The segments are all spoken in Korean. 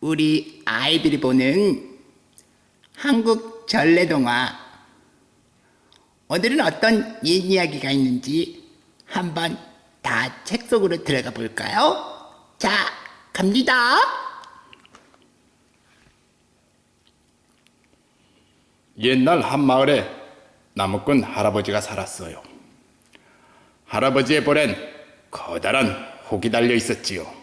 우리 아이들이 보는 한국 전래동화. 오늘은 어떤 옛 이야기가 있는지 한번 다 책 속으로 들어가 볼까요? 자, 갑니다. 옛날 한 마을에 나무꾼 할아버지가 살았어요. 할아버지의 볼엔 커다란 혹이 달려 있었지요.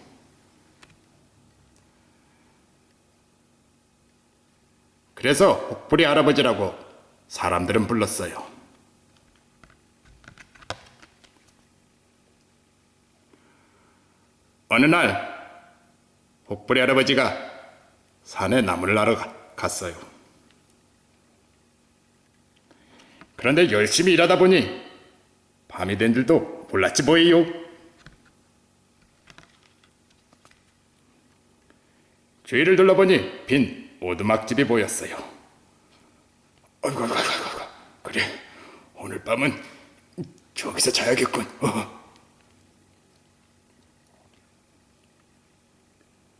그래서 혹부리 할아버지라고 사람들은 불렀어요. 어느 날 혹부리 할아버지가 산에 나무를 나러 가- 갔어요. 그런데 열심히 일하다 보니 밤이 된 줄도 몰랐지 뭐예요. 주위를 둘러보니 빈 오두막집이 보였어요. 아이고, 아이고, 아이고. 그래, 오늘 밤은 저기서 자야겠군. 어.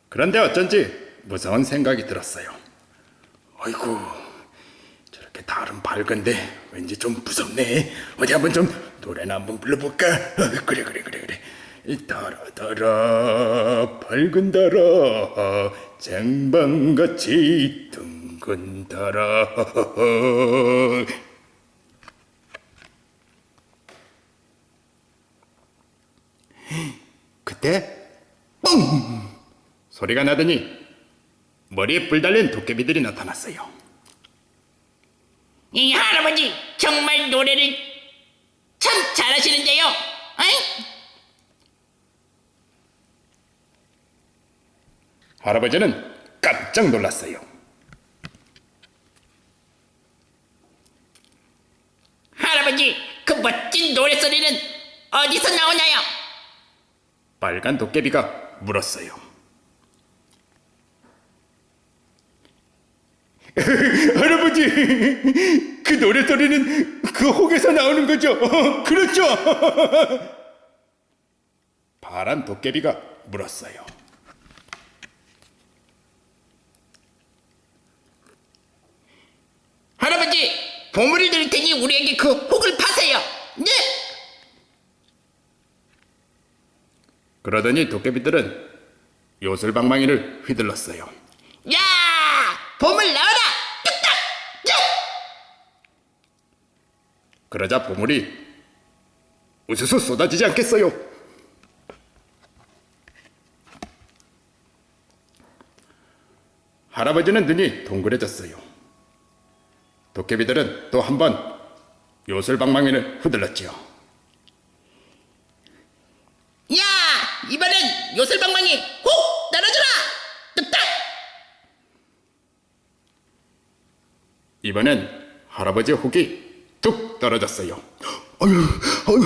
그런데 어쩐지 무서운 생각이 들었어요. 아이고, 저렇게 달은 밝은데 왠지 좀 무섭네. 어디 한번 좀 노래나 한번 불러볼까? 어, 그래 그래 그래 그래. 달아 밝은 달아 쟁반같이 둥근 달아 그때 뻥 소리가 나더니 머리에 뿔 달린 도깨비들이 나타났어요. 이 할아버지 정말 노래를 참 잘하시는데요. 어이? 할아버지는 깜짝 놀랐어요. 할아버지 그 멋진 노래소리는 어디서 나오나요? 빨간 도깨비가 물었어요. 할아버지, 그 노래 소리는 그 혹에서 나오는 거죠? 어, 그렇죠? 파란 도깨비가 물었어요. 할아버지 보물을 드릴 테니 우리에게 그 혹을 파세요. 네. 그러더니 도깨비들은 요술방망이를 휘둘렀어요. 야 보물 나와라. 뚝딱. 야! 그러자 보물이 우수수 쏟아지지 않겠어요. 할아버지는 눈이 동그래졌어요. 도깨비들은 또 한 번 요술방망이를 휘둘렀지요. 야 이번엔 요술방망이 혹 떨어져라. 뚝딱. 이번엔 할아버지 혹이 뚝 떨어졌어요. 아유, 아유,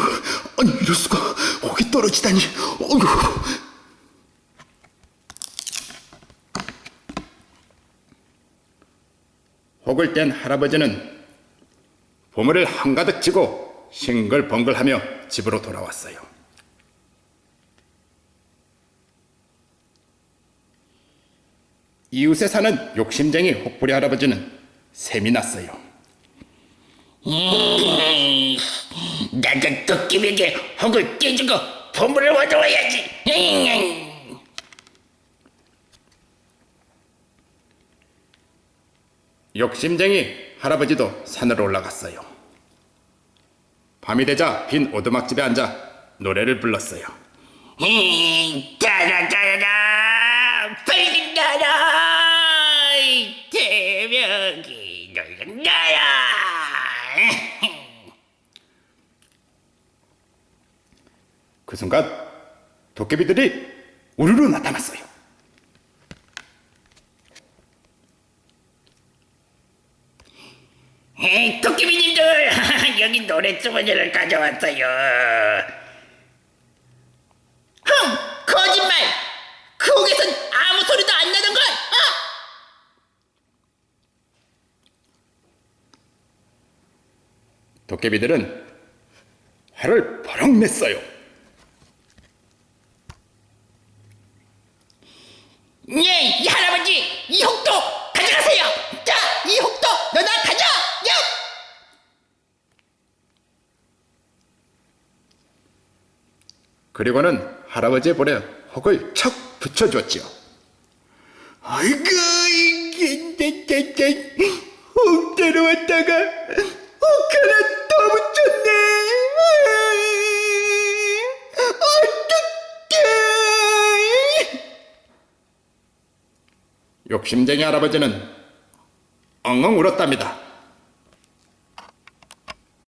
아니 이럴 수가 혹이 떨어지다니. 아유. 혹을 뗀 할아버지는 보물을 한가득 쥐고 싱글벙글하며 집으로 돌아왔어요. 이웃에 사는 욕심쟁이 혹부리 할아버지는 셈이 났어요. 나도 도깨비에게 혹을 깨주고 보물을 얻어와야지. 욕심쟁이 할아버지도 산으로 올라갔어요. 밤이 되자 빈 오두막집에 앉아 노래를 불렀어요. 잉. 따라따라 밝은 나라 태명이 넓은 나라. 그 순간 도깨비들이 우르르 나타났어요. 에이, 도깨비님들 여기 노래 주머니를 가져왔어요. 흥 거짓말. 그 혹에선 아무 소리도 안 나는 걸. 어? 도깨비들은 화를 버럭 냈어요. 예, 이 할아버지 이 혹도 가져가세요. 자, 이 혹도 너나 가져. 야! 그리고는 할아버지의 볼에 혹을 척 붙여줬지요. 아이고 이게 떼떼떼 혹 데려왔다가 혹 하나 더 붙였네. 어떡해. 욕심쟁이 할아버지는 엉엉 울었답니다.